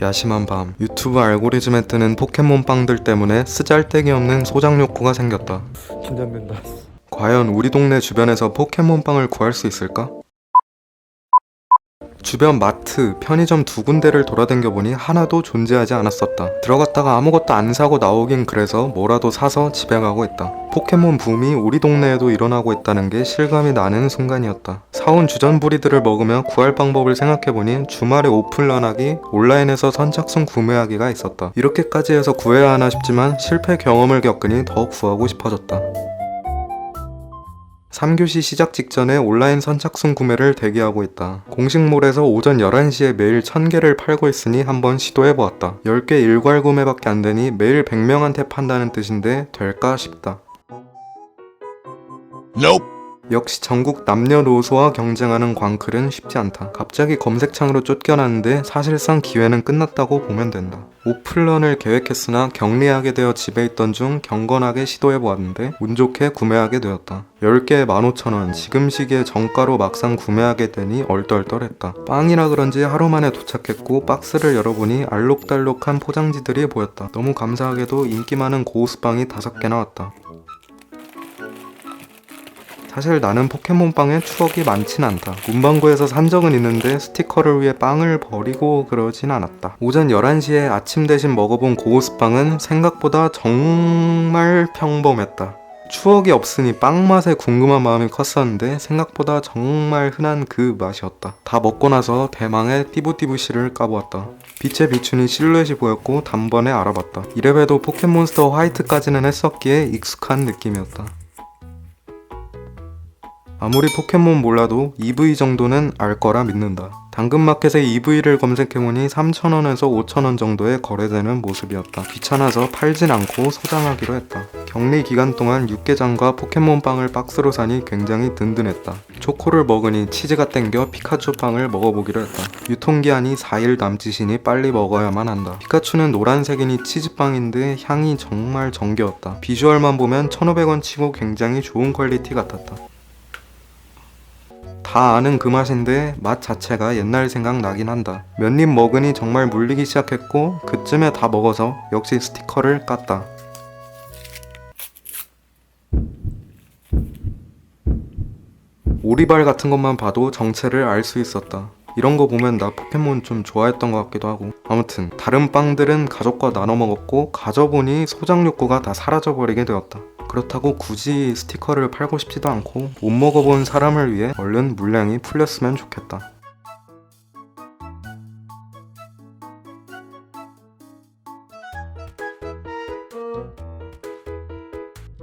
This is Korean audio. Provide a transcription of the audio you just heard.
야심한 밤 유튜브 알고리즘에 뜨는 포켓몬 빵들 때문에 쓰잘데기 없는 소장 욕구가 생겼다. 긴장된다. 과연 우리 동네 주변에서 포켓몬 빵을 구할 수 있을까? 주변 마트, 편의점 두 군데를 돌아다녀 보니 하나도 존재하지 않았었다. 들어갔다가 아무것도 안 사고 나오긴 그래서 뭐라도 사서 집에 가고 있다. 포켓몬 붐이 우리 동네에도 일어나고 있다는 게 실감이 나는 순간이었다. 사온 주전 부리들을 먹으며 구할 방법을 생각해보니 주말에 오픈런하기, 온라인에서 선착순 구매하기가 있었다. 이렇게까지 해서 구해야 하나 싶지만 실패 경험을 겪으니 더 구하고 싶어졌다. 3교시 시작 직전에 온라인 선착순 구매를 대기하고 있다. 공식몰에서 오전 11시에 매일 1000개를 팔고 있으니 한번 시도해보았다. 10개 일괄 구매밖에 안 되니 매일 100명한테 판다는 뜻인데 될까 싶다. 역시 전국 남녀노소와 경쟁하는 광클은 쉽지 않다. 갑자기 검색창으로 쫓겨났는데 사실상 기회는 끝났다고 보면 된다. 오픈런을 계획했으나 격리하게 되어 집에 있던 중 경건하게 시도해보았는데 운 좋게 구매하게 되었다. 10개에 15,000원, 지금 시기에 정가로 막상 구매하게 되니 얼떨떨했다. 빵이라 그런지 하루 만에 도착했고 박스를 열어보니 알록달록한 포장지들이 보였다. 너무 감사하게도 인기 많은 고우스빵이 5개나 왔다. 사실 나는 포켓몬빵에 추억이 많진 않다. 문방구에서 산 적은 있는데 스티커를 위해 빵을 버리고 그러진 않았다. 오전 11시에 아침 대신 먹어본 고우스빵은 생각보다 정말 평범했다. 추억이 없으니 빵 맛에 궁금한 마음이 컸었는데 생각보다 정말 흔한 그 맛이었다. 다 먹고 나서 대망의 띠부띠부씨를 까보았다. 빛에 비추니 실루엣이 보였고 단번에 알아봤다. 이래봬도 포켓몬스터 화이트까지는 했었기에 익숙한 느낌이었다. 아무리 포켓몬 몰라도 EV 정도는 알 거라 믿는다. 당근마켓에 EV를 검색해보니 3,000원에서 5,000원 정도에 거래되는 모습이었다. 귀찮아서 팔진 않고 소장하기로 했다. 격리 기간 동안 육개장과 포켓몬빵을 박스로 사니 굉장히 든든했다. 초코를 먹으니 치즈가 땡겨 피카츄 빵을 먹어보기로 했다. 유통기한이 4일 남짓이니 빨리 먹어야만 한다. 피카츄는 노란색이니 치즈빵인데 향이 정말 정겨웠다. 비주얼만 보면 1,500원 치고 굉장히 좋은 퀄리티 같았다. 다 아는 그 맛인데 맛 자체가 옛날 생각 나긴 한다. 몇 입 먹으니 정말 물리기 시작했고 그쯤에 다 먹어서 역시 스티커를 깠다. 오리발 같은 것만 봐도 정체를 알 수 있었다. 이런 거 보면 나 포켓몬 좀 좋아했던 것 같기도 하고 아무튼 다른 빵들은 가족과 나눠 먹었고 가져보니 소장 욕구가 다 사라져버리게 되었다. 그렇다고 굳이 스티커를 팔고 싶지도 않고 못 먹어본 사람을 위해 얼른 물량이 풀렸으면 좋겠다.